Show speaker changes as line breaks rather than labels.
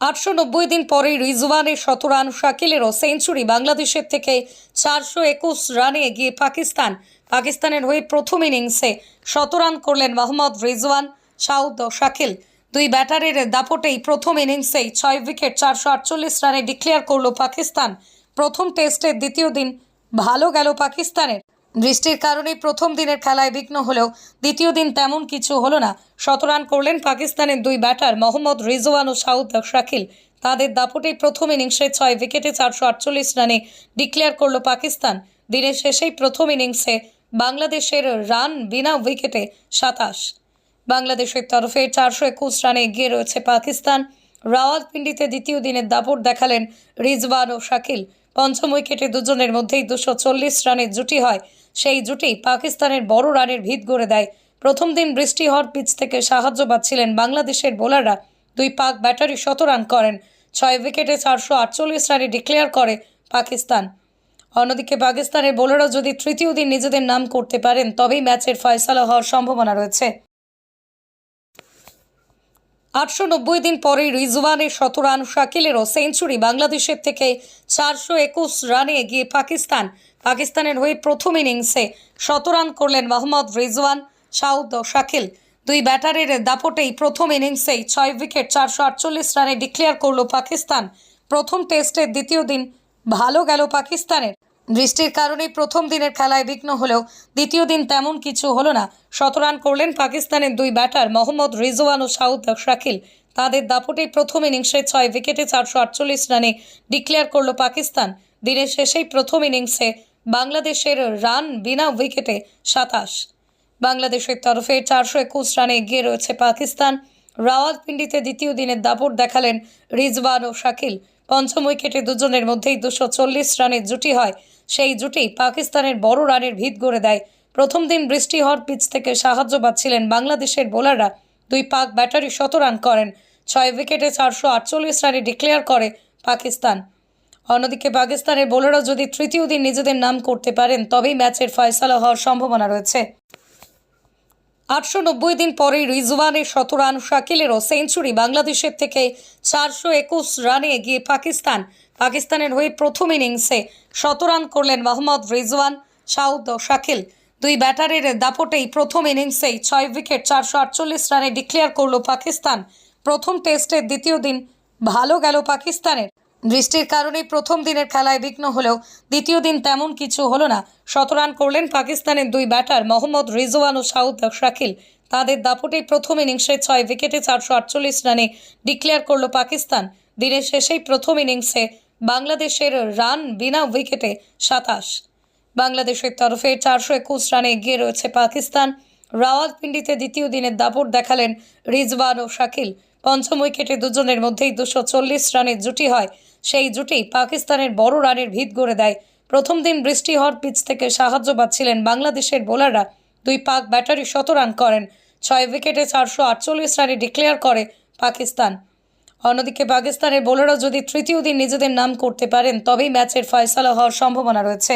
আটশো নব্বই দিন পরে রিজওয়ানের শত রান শাকিলেরও সেঞ্চুরি বাংলাদেশের থেকে চারশো একুশ রানে এগিয়ে পাকিস্তান। পাকিস্তানের হয়ে প্রথম ইনিংসে শত রান করলেন মোহাম্মদ রিজওয়ান, সাউদ ও শাকিল। দুই ব্যাটারের দাপটেই প্রথম ইনিংসেই ছয় উইকেট, চারশো আটচল্লিশ রানে ডিক্লেয়ার করল পাকিস্তান। প্রথম টেস্টের দ্বিতীয় দিন ভালো গেল পাকিস্তানের। বৃষ্টির কারণে প্রথম দিনের খেলায় বিঘ্ন হলেও দ্বিতীয় দিন তেমন কিছু হলো না। শতরান করলেন পাকিস্তানের দুই ব্যাটার মোহাম্মদ রিজওয়ান ও সাউদ শাকিল। তাদের দাপটেই প্রথম ইনিংসে ছয় উইকেটে চারশো আটচল্লিশ রানে ডিক্লেয়ার করল পাকিস্তান। দিনের শেষেই প্রথম ইনিংসে বাংলাদেশের রান বিনা উইকেটে সাতাশ। বাংলাদেশের তরফে চারশো একুশ রানে এগিয়ে রয়েছে পাকিস্তান। রাওয়ালপিন্ডিতে দ্বিতীয় দিনের দাপট দেখালেন রিজওয়ান ও শাকিল। পঞ্চম উইকেটে দুজনের মধ্যেই দুশো চল্লিশ রানের জুটি হয়। সেই জুটি পাকিস্তানের বড় রানের ভিত গড়ে দেয়। প্রথম দিন বৃষ্টি হওয়ার পিচ থেকে সাহায্য পাচ্ছিলেন বাংলাদেশের বোলাররা। দুই পাক ব্যাটারি শত রান করেন। ছয় উইকেটে চারশো আটচল্লিশ রানে ডিক্লেয়ার করে পাকিস্তান। অন্যদিকে পাকিস্তানের বোলাররা যদি তৃতীয় দিন নিজেদের নাম করতে পারেন, তবেই ম্যাচের ফয়সালা হওয়ার সম্ভাবনা রয়েছে। আটশো নব্বই দিন পরে রিজওয়ানের শত রান শাকিলেরও সেঞ্চুরি বাংলাদেশের থেকে চারশো একুশ রানে এগিয়ে পাকিস্তান। পাকিস্তানের হয়ে প্রথম ইনিংসে শত রান করলেন মোহাম্মদ রিজওয়ান, সাউদ ও শাকিল। দুই ব্যাটারের দাপটেই প্রথম ইনিংসেই ছয় উইকেট, চারশো আটচল্লিশ রানে ডিক্লেয়ার করল পাকিস্তান। প্রথম টেস্টের দ্বিতীয় দিন ভালো গেল পাকিস্তানের। বৃষ্টির কারণে প্রথম দিনের খেলায় বিঘ্ন হলেও দ্বিতীয় দিন তেমন কিছু হলো না। শতরান করলেন পাকিস্তানের দুই ব্যাটার মোহাম্মদ রিজওয়ান ও সাউদ শাকিল। তাদের দাপটে প্রথম ইনিংসে ছয় উইকেটে চারশো আটচল্লিশ রানে ডিক্লেয়ার করল পাকিস্তান। দিনের শেষেই প্রথম ইনিংসে বাংলাদেশের রান বিনা উইকেটে সাতাশ। বাংলাদেশের তরফে চারশো একুশ রানে এগিয়ে রয়েছে পাকিস্তান। রাওয়ালপিন্ডিতে দ্বিতীয় দিনের দাপট দেখালেন রিজওয়ান ও শাকিল। পঞ্চম উইকেটে দুজনের মধ্যেই দুশো চল্লিশ রানের জুটি হয়। সেই জুটি পাকিস্তানের বড় রানের ভিত গড়ে দেয়। প্রথম দিন বৃষ্টি হওয়ার পিচ থেকে সাহায্য পাচ্ছিলেন বাংলাদেশের বোলাররা। দুই পাক ব্যাটারি শত রান করেন। ছয় উইকেটে চারশো আটচল্লিশ রানে ডিক্লেয়ার করে পাকিস্তান। অন্যদিকে পাকিস্তানের বোলাররা যদি তৃতীয় দিন নিজেদের নাম করতে পারেন, তবেই ম্যাচের ফয়সালা হওয়ার সম্ভাবনা রয়েছে। আটশো নব্বই দিন পরে রিজওয়ানের শত রান শাকিলেরও সেঞ্চুরি। বাংলাদেশের থেকে চারশো একুশ রানে এগিয়ে পাকিস্তান। পাকিস্তানের হয়ে প্রথম ইনিংসে শত রান করলেন মোহাম্মদ রিজওয়ান, সাউদ ও শাকিল। দুই ব্যাটারের দাপটেই প্রথম ইনিংসেই ছয় উইকেট, চারশো আটচল্লিশ রানে ডিক্লেয়ার করল পাকিস্তান। প্রথম টেস্টের দ্বিতীয় দিন ভালো গেল পাকিস্তানের। বৃষ্টির কারণে প্রথম দিনের খেলায় বিঘ্ন হলেও দ্বিতীয় দিন তেমন কিছু হলো না। শতরান করলেন পাকিস্তানের দুই ব্যাটার মোহাম্মদ রিজওয়ান ও সাউদ শাকিল। তাদের দাপটেই প্রথম ইনিংসে ছয় উইকেটে চারশো আটচল্লিশ রানে ডিক্লেয়ার করল পাকিস্তান। দিনের শেষেই প্রথম ইনিংসে বাংলাদেশের রান বিনা উইকেটে সাতাশ। বাংলাদেশের তরফে চারশো একুশ রানে এগিয়ে রয়েছে পাকিস্তান। রাওয়ালপিন্ডিতে দ্বিতীয় দিনের দাপট দেখালেন রিজওয়ান ও শাকিল। পঞ্চম উইকেটে দুজনের মধ্যেই দুশো চল্লিশ রানের জুটি হয়। সেই জুটি পাকিস্তানের বড় রানের ভিত গড়ে দেয়। প্রথম দিন বৃষ্টি হওয়ার পিচ থেকে সাহায্য পাচ্ছিলেন বাংলাদেশের বোলাররা। দুই পাক ব্যাটারি শত রান করেন। ছয় উইকেটে চারশো আটচল্লিশ রানে ডিক্লেয়ার করে পাকিস্তান। অন্যদিকে পাকিস্তানের বোলাররা যদি তৃতীয় দিন নিজেদের নাম করতে পারেন, তবেই ম্যাচের ফয়সালা হওয়ার সম্ভাবনা রয়েছে।